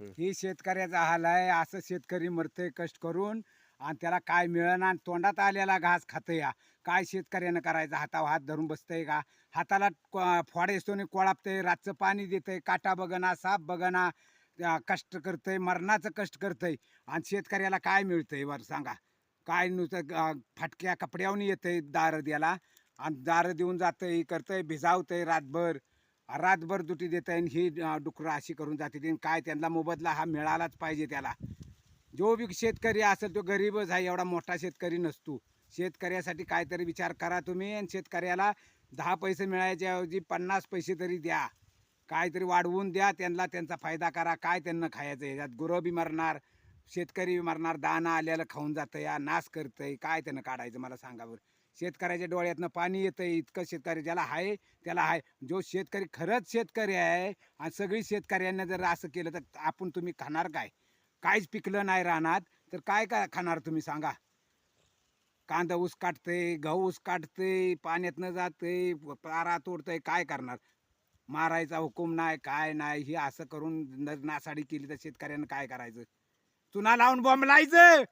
हे. ही शेतकऱ्याचा हाल आहे असं शेतकरी मरतंय कष्ट करून आणि त्याला काय मिळणार आणि तोंडात आलेला घास खातं या काय शेतकऱ्यानं करायचं? हातावर हात धरून बसतंय का? हाताला फोडेस्तोने कोळापतंय रातचं पाणी देतंय काटा बघना साप बघना कष्ट करतंय मरणाचं कष्ट करतंय आणि शेतकऱ्याला काय मिळतंय वर सांगा? काय नुसतं फाटक्या कपड्यावरून येतंय दार द्याला आणि दार देऊन जातंय करतंय भिजावतंय रातभर. रातभर दुटी देत आहे ही डुकरं अशी करून जाते ती. काय त्यांना मोबदला हा मिळालाच पाहिजे त्याला. जो बी शेतकरी असेल तो गरीबच आहे एवढा मोठा शेतकरी नसतो. शेतकऱ्यासाठी काहीतरी विचार करा तुम्ही आणि शेतकऱ्याला दहा पैसे मिळायच्याऐवजी पन्नास पैसे तरी द्या. काहीतरी वाढवून द्या त्यांना त्यांचा फायदा करा. काय त्यांना खायचं ह्याच्यात गुरं बी मरणार शेतकरी बी मरणार दाना आल्याला खाऊन जातं या नाश करतंय. काय त्यांना काढायचं? मला सांगा बरं. शेतकऱ्याच्या डोळ्यातनं पाणी येतं इतकं शेतकरी ज्याला आहे त्याला आहे जो शेतकरी खरंच शेतकरी आहे आणि सगळी शेतकऱ्यांना जर असं केलं तर आपण तुम्ही खाणार काय? काहीच पिकलं नाही राहणार तर काय काय खाणार तुम्ही सांगा? कांदा ऊस काटते गहू ऊस काटते पाण्यातनं जाते पारा तोडतंय काय करणार? मारायचा हुकूम नाही काय नाही हे असं करून नासाडी केली तर शेतकऱ्यांना काय करायचं? चुना लावून बॉम्ब लायचं